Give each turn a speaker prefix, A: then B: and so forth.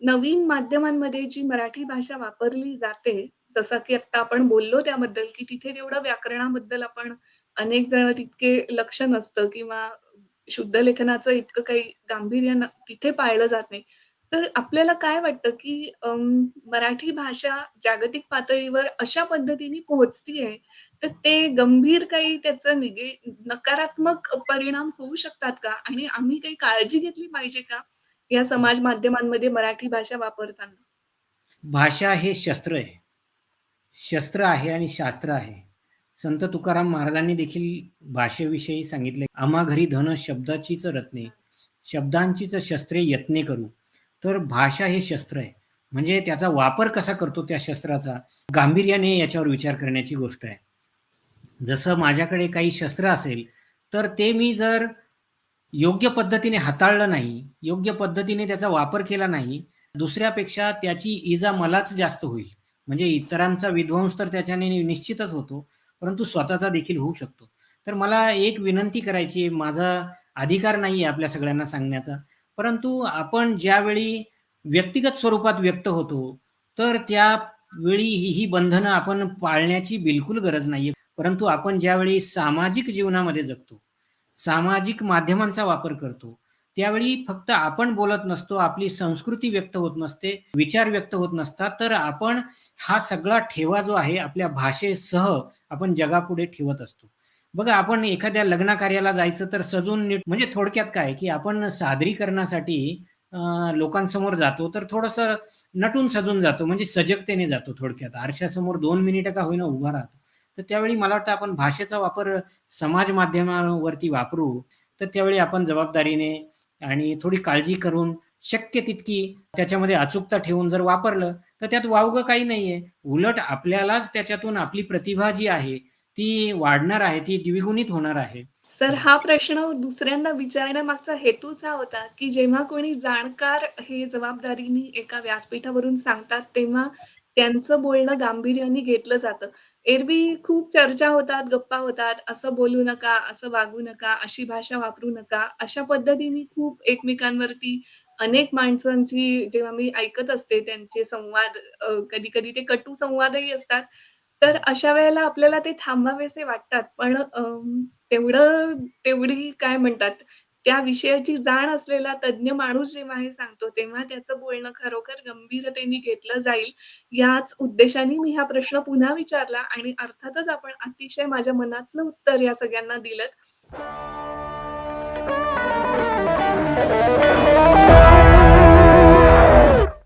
A: नवीन माध्यमांमध्ये जी मराठी भाषा वापरली जाते, जसं की आता आपण बोललो त्याबद्दल, की तिथे तेवढं व्याकरणाबद्दल आपण अनेक जण तितके लक्ष नसतं किंवा शुद्ध लेखनाचं इतकं काही गांभीर्य तिथे पाळलं जात नाही. तर आपल्याला काय वाटतं, की मराठी भाषा जागतिक पातळीवर अशा पद्धतीने पोहोचतीये, तर ते गंभीर काही त्याचं निगे नकारात्मक परिणाम होऊ शकतात का? आणि आम्ही काही काळजी घेतली पाहिजे का? या समाज माध्यमांमध्ये मराठी भाषा वापरताना?
B: भाषा हे शस्त्र आहे. शस्त्र आहे आणि शास्त्र आहे. संत तुकाराम महाराजांनी देखील भाषेविषयी सांगितले, "आम्हा घरी धन शब्दाचीच रत्ने, शब्दांचीच शस्त्रे यत्ने करू." तर भाषा हे शस्त्र आहे. म्हणजे त्याचा वापर कसा करतो त्या शस्त्राचा, गांभीर्याने याच्यावर विचार करण्याची गोष्ट आहे. जसं माझ्याकडे काही शस्त्र असेल, तर ते मी जर योग्य पद्धतीने हाताळलं नाही, योग्य पद्धतीने त्याचा वापर केला नाही, दुसऱ्यापेक्षा त्याची इजा मलाच जास्त होईल. म्हणजे इतरांचा विध्वंस तर त्याच्याने निश्चितच होतो, परंतु स्वतःचा देखील होऊ शकतो. तर मला एक विनंती करायची आहे, माझा अधिकार नाही आहे आपल्या सगळ्यांना सांगण्याचा, परंतु आपण ज्यावेळी व्यक्तिगत स्वरूपात व्यक्त होतो, तर त्यावेळी ही ही बंधनं आपण पाळण्याची बिलकुल गरज नाहीये. परंतु आपण ज्यावेळी सामाजिक जीवनामध्ये जगतो, सामाजिक माध्यमांचा वापर करतो, त्यावेळी फक्त आपण बोलत नसतो, आपली संस्कृती व्यक्त होत नसते, विचार व्यक्त होत नसतात, तर आपण हा सगळा ठेवा जो आहे आपल्या भाषेसह आपण जगापुढे ठेवत असतो. बघा आपण एखाद्या लग्न कार्याला जायचं तर सजून नीट म्हणजे थोडक्यात काय, की आपण सादरीकरणासाठी लोकांसमोर जातो, तर थोडस नटून सजून जातो, म्हणजे सजगतेने जातो थोडक्यात. आरशासमोर दोन मिनिटं का होईना उभा राहतो. तर त्यावेळी मला वाटतं आपण भाषेचा वापर समाज माध्यमावरती वापरू, तर त्यावेळी आपण जबाबदारीने आणि थोडी काळजी करून शक्य तितकी त्याच्यामध्ये अचूकता ठेवून जर वापरलं, तर त्यात वावगं काही नाहीये. उलट आपल्यालाच त्याच्यातून आपली प्रतिभा जी आहे, ती वाढणार आहे, ती द्विगुणित होणार आहे.
A: सर हा प्रश्न दुसऱ्यांदा विचारण्यामागचा हेतूच हा होता, की जेव्हा कोणी जाणकार हे जबाबदारीने एका व्यासपीठावरून सांगतात, तेव्हा त्यांचं बोलणं गांभीर्याने घेतलं जातं. एरवी खूप चर्चा होतात, गप्पा होतात, असं बोलू नका, असं वागू नका, अशी भाषा वापरू नका. अशा पद्धतीने खूप एकमेकांवरती अनेक माणसांची जेव्हा मी ऐकत असते त्यांचे संवाद कधी-कधी ते कटू संवादही असतात. तर अशा वेळेला आपल्याला ते थांबावेसे वाटतात. पण तेवढं तेवढी काय म्हणतात, त्या विषयाची जाण असलेला तज्ञ माणूस जेव्हा हे सांगतो, तेव्हा त्याचं बोलणं खरोखर गंभीरतेने घेतलं जाईल, याच उद्देशाने मी हा प्रश्न पुन्हा विचारला आणि अर्थातच आपण अतिशय माझ्या मनातलं उत्तर या सगळ्यांना दिलं.